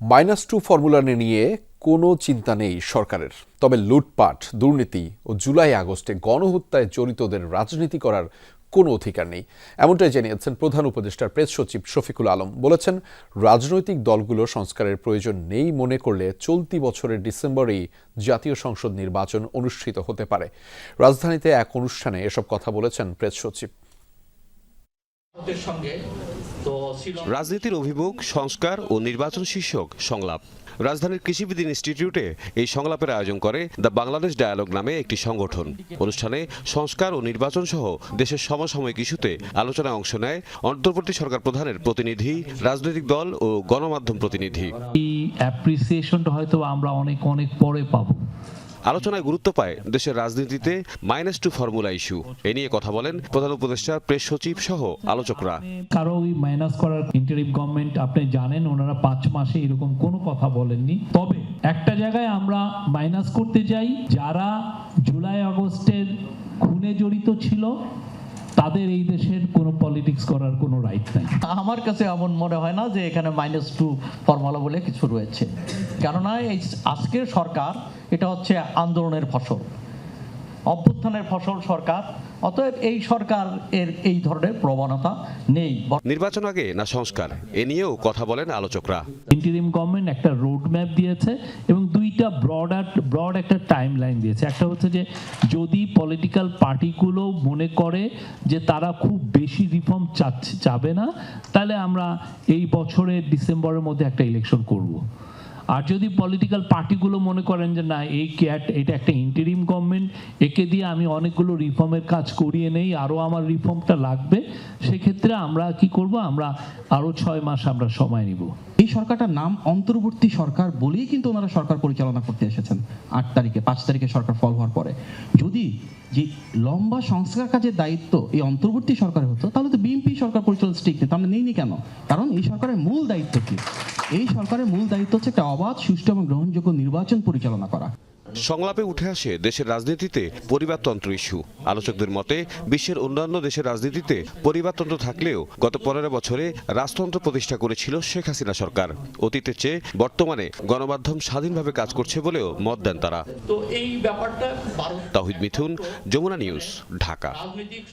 Minus two formula নিয়ে কোনো চিন্তা নেই সরকারের। তবে লুটপাট, দুর্নীতি ও জুলাই আগস্টে গণহত্যায় জড়িতদের রাজনীতি করার কোনো অধিকার নেই। এমনটাই জানিয়েছেন প্রধান উপদেষ্টার প্রেস সচিব শফিকুল আলম। বলেছেন, রাজনৈতিক দলগুলো সংস্কারের প্রয়োজন নেই মনে করলে চলতি বছরের ডিসেম্বরেই জাতীয় সংসদ নির্বাচন অনুষ্ঠিত হতে পারে। রাজধানীতে এক অনুষ্ঠানে এসব কথা বলেছেন প্রেস সচিব। সঙ্গে রাজনীতির অভিমুখ, সংস্কার ও নির্বাচন শীর্ষক সংলাপ। রাজধানীর কৃষিবিদ ইনস্টিটিউটে এই সংলাপের আয়োজন করে দ্য বাংলাদেশ ডায়ালগ নামে একটি সংগঠন। অনুষ্ঠানে সংস্কার ও নির্বাচন সহ দেশের সমসাময়িক ইস্যুতে আলোচনায় অংশ নেয় অন্তর্বর্তী সরকার প্রধানের প্রতিনিধি, রাজনৈতিক দল ও গণমাধ্যম প্রতিনিধি। হয়তো আমরা অনেক অনেক পরে পাবো। আলোচনায় গুরুত্ব পায় দেশের রাজনীতিতে মাইনাস টু ফর্মুলা ইস্যু এ নিয়ে কথা বলেন প্রধান উপদেষ্টা, প্রেস সচিব সহ আলোচকরা। কারও ওই মাইনাস করার ইন্টারিম গভর্নমেন্ট আপনি জানেন ওনারা পাঁচ মাসে এরকম কোনো কথা বলেননি। তবে একটা জায়গায় আমরা মাইনাস করতে যাই, যারা জুলাই আগস্টের খুনে জড়িত ছিল তাদের এই দেশের কোনো পলিটিক্স করার কোনো রাইট নাই। আমার কাছে এমন মনে হয় না যে এখানে মাইনাস টু ফর্মুলা বলে কিছু রয়েছে। কেননা এই আজকের সরকার এটা হচ্ছে আন্দোলনের ফসল। অভ্যুত্থানের ফসল সরকার অতএব এই সরকার এর এই ধরনের প্রবণতা নেই। নির্বাচন আগে না সংস্কার? এ নিয়েও কথা বলেন আলোচকরা। ইন্টারিম গভর্নমেন্ট একটা রোড ম্যাপ দিয়েছে এবং দুইটা ব্রড ব্রড একটা টাইম লাইন দিয়েছে একটা হচ্ছে যে, যদি পলিটিক্যাল পার্টিগুলো মনে করে যে তারা খুব বেশি রিফর্ম চাচ্ছে, চাবে না, তাহলে আমরা এই বছরের ডিসেম্বরের মধ্যে একটা ইলেকশন করব। আর যদি পলিটিক্যাল পার্টিগুলো মনে করেন যে না, এই এটা একটা ইন্টারিম গভর্নমেন্ট একে দিয়ে আমি অনেকগুলো রিফর্মের কাজ করিয়ে নেই আরও আমার রিফর্মটা লাগবে, সেক্ষেত্রে আমরা কি করব? আমরা আরও ছয় মাস আমরা সময় নিব। এই সরকারটার নাম অন্তর্বর্তী সরকার বলেই কিন্তু ওনারা সরকার পরিচালনা করতে এসেছেন আট তারিখে, পাঁচ তারিখে সরকার ফল হওয়ার পরে। যদি যে লম্বা সংস্কার কাজের দায়িত্ব এই অন্তর্বর্তী সরকার হতো, তাহলে তো বিএনপি সরকার পরিচালনা স্টিক নেই আমরা নেইনি কেন? কারণ এই সরকারের মূল দায়িত্ব কি? এই সরকারের মূল দায়িত্ব হচ্ছে একটা অবাধ সুষ্ঠু এবং গ্রহণযোগ্য নির্বাচন পরিচালনা করা। সংলাপে উঠে আসে দেশের রাজনীতিতে পরিবারতন্ত্র ইস্যু। আলোচকদের মতে বিশ্বের অন্যান্য দেশের রাজনীতিতে পরিবারতন্ত্র থাকলেও গত পনেরো বছরে রাজতন্ত্র প্রতিষ্ঠা করেছিল শেখ হাসিনা সরকার। অতীতের চেয়ে বর্তমানে গণমাধ্যম স্বাধীনভাবে কাজ করছে বলেও মত দেন তারা। তো এই ব্যাপারটা তাহিদ মিথুন যমুনা নিউজ ঢাকা। রাজনৈতিক